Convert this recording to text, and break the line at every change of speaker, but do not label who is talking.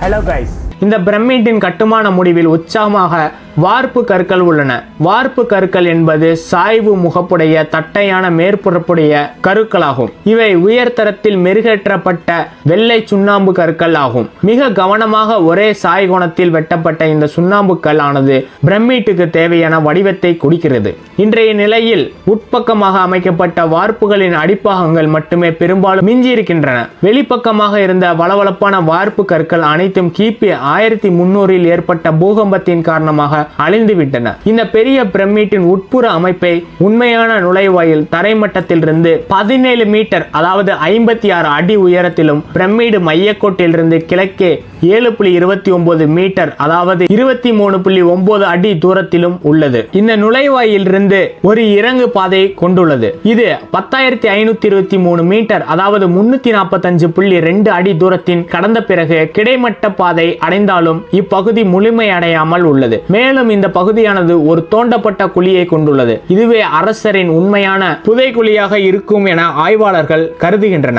Hello guys, இந்த பிரமிட்டின் கட்டுமான முடிவில் உற்சாகமாக வார்ப்பு கற்கள் உள்ளன. வார்ப்பு கற்கள் என்பது சாய்வு முகப்புடைய தட்டையான மேற்புறப்புடைய கருக்களாகும். இவை உயர்தரத்தில் மெருகேற்றப்பட்ட வெள்ளை சுண்ணாம்பு கற்கள் ஆகும். மிக கவனமாக ஒரே சாய் கோணத்தில் வெட்டப்பட்ட இந்த சுண்ணாம்பு கல் ஆனது பிரமிட்டுக்கு தேவையான வடிவத்தை கொடுக்கிறது. இன்றைய நிலையில் உட்பக்கமாக அமைக்கப்பட்ட வார்ப்புகளின் அடிப்பாகங்கள் மட்டுமே பெரும்பாலும் மிஞ்சி இருக்கின்றன வெளிப்பக்கமாக இருந்த வளவளப்பான வார்ப்பு கற்கள் அனைத்தும் கிபி ஆயிரத்தி முன்னூறில் ஏற்பட்ட பூகம்பத்தின் காரணமாக அழிந்துவிட்டன. இந்த பெரிய பிரமிட்டின் உட்புற அமைப்பை உண்மையான நுழைவாயில் தரைமட்டத்திலிருந்து பதினேழு மீட்டர் அதாவது ஐம்பத்தி ஆறு அடி உயரத்திலும் பிரமிடு மையக்கோட்டிலிருந்து கிழக்கே ஏழு புள்ளி இருபத்தி ஒன்பது மீட்டர் அதாவது இருபத்தி மூணு புள்ளி ஒன்பது அடி தூரத்திலும் உள்ளது. இந்த நுழைவாயிலிருந்து ஒரு இறங்கு பாதை கொண்டுள்ளது. இது பத்தாயிரத்தி ஐநூத்தி இருபத்தி மூணு மீட்டர் அதாவது முன்னூத்தி நாற்பத்தஞ்சு புள்ளி ரெண்டு அடி தூரத்தின் கடந்த பிறகு கிடைமட்ட பாதை அடைந்தாலும் இப்பகுதி முழுமையடையாமல் உள்ளது. மேலும் இந்த பகுதியானது ஒரு தோண்டப்பட்ட குழியை கொண்டுள்ளது. இதுவே அரசரின் உண்மையான புதை குழியாக இருக்கும் என ஆய்வாளர்கள் கருதுகின்றனர்.